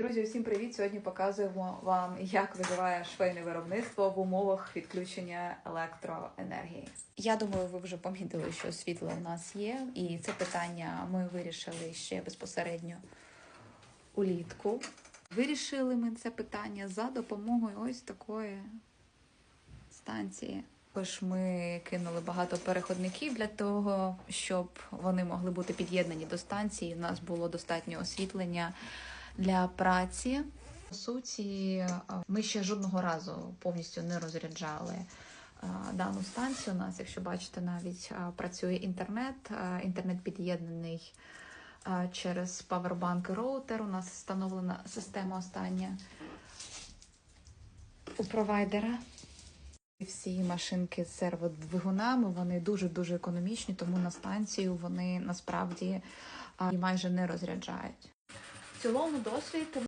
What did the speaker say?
Друзі, усім привіт! Сьогодні показуємо вам, як виживає швейне виробництво в умовах відключення електроенергії. Я думаю, ви вже помітили, що світло у нас є, і це питання ми вирішили ще безпосередньо улітку. Вирішили ми це питання за допомогою ось такої станції. Тож ми кинули багато переходників для того, щоб вони могли бути під'єднані до станції. У нас було достатньо освітлення для праці. По суті, ми ще жодного разу повністю не розряджали дану станцію. У нас, якщо бачите, навіть працює інтернет. Інтернет під'єднаний через павербанк і роутер. У нас встановлена система остання у провайдера. Всі машинки з серводвигунами вони дуже дуже економічні, тому на станцію вони насправді майже не розряджають. Цілому досвід